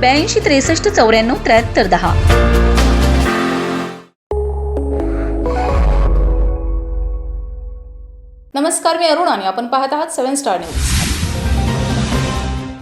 ब्याऐंशी त्रेसष्ट चौऱ्याण्णव त्र्याहत्तर दहा. नमस्कार मी अरुण आणि आपण पाहत आहात सेव्हन स्टार न्यूज.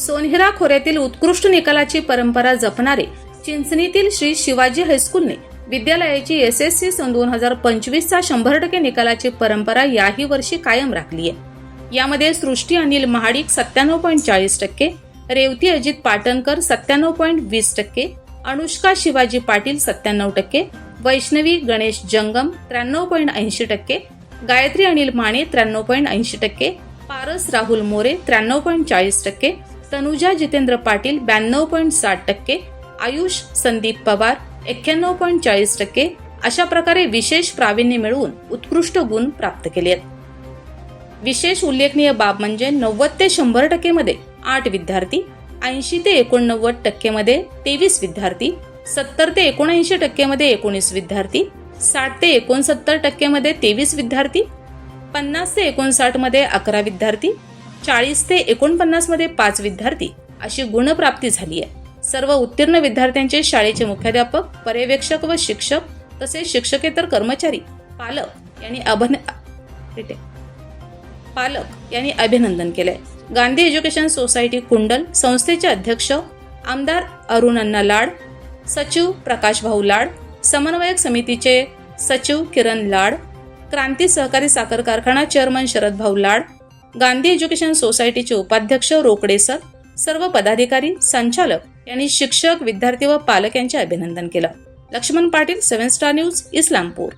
सोनहिरा खोऱ्यातील उत्कृष्ट निकालाची परंपरा जपणारे चिंचणीतील श्री शिवाजी हायस्कूलने विद्यालयाची एस एस सी सन दोन हजार पंचवीसचा शंभर टक्के निकालाची परंपरा याही वर्षी कायम राखली आहे. यामध्ये सृष्टी अनिल महाडिक सत्त्याण्णव पॉईंट चाळीस टक्के रेवती अजित पाटणकर सत्त्याण्णव पॉईंट वीस टक्के अनुष्का शिवाजी पाटील सत्त्याण्णव टक्के वैष्णवी गणेश जंगम त्र्याण्णव पॉईंट ऐंशी टक्के गायत्री अनिल माने त्र्याण्णव पॉईंट ऐंशी टक्के पारस राहुल मोरे त्र्याण्णव पॉईंट चाळीस टक्के तनुजा जितेंद्र पाटील ब्याण्णव पॉईंट साठ टक्के आयुष संदीप पवार एक्क्याण्णव पॉईंट चाळीस टक्के अशा प्रकारे विशेष प्रावीण्य मिळवून उत्कृष्ट गुण प्राप्त केले आहेत विशेष उल्लेखनीय बाब म्हणजे नव्वद ते शंभर टक्केमध्ये आठ विद्यार्थी ऐंशी ते एकोणनव्वद टक्केमध्ये तेवीस विद्यार्थी सत्तर ते एकोणऐंशी टक्केमध्ये एकोणीस विद्यार्थी साठ ते एकोणसत्तर टक्केमध्ये तेवीस विद्यार्थी पन्नास ते एकोणसाठमध्ये अकरा विद्यार्थी चाळीस ते एकोणपन्नासमध्ये पाच विद्यार्थी अशी गुणप्राप्ती झाली आहे सर्व उत्तीर्ण विद्यार्थ्यांचे शाळेचे मुख्याध्यापक पर्यवेक्षक व शिक्षक तसेच शिक्षकेतर कर्मचारी पालक यांनी अभन रिटे. पालक यांनी अभिनंदन केलंय. गांधी एज्युकेशन सोसायटी कुंडल संस्थेचे अध्यक्ष आमदार अरुण अण्णा लाड सचिव प्रकाश भाऊ लाड समन्वयक समितीचे सचिव किरण लाड क्रांती सहकारी साखर कारखाना चेअरमन शरद भाऊ लाड गांधी एज्युकेशन सोसायटीचे उपाध्यक्ष रोकडे सर सर्व पदाधिकारी संचालक यांनी शिक्षक विद्यार्थी व पालक यांचे अभिनंदन केलं. Laxman Patil seven star news Islampur.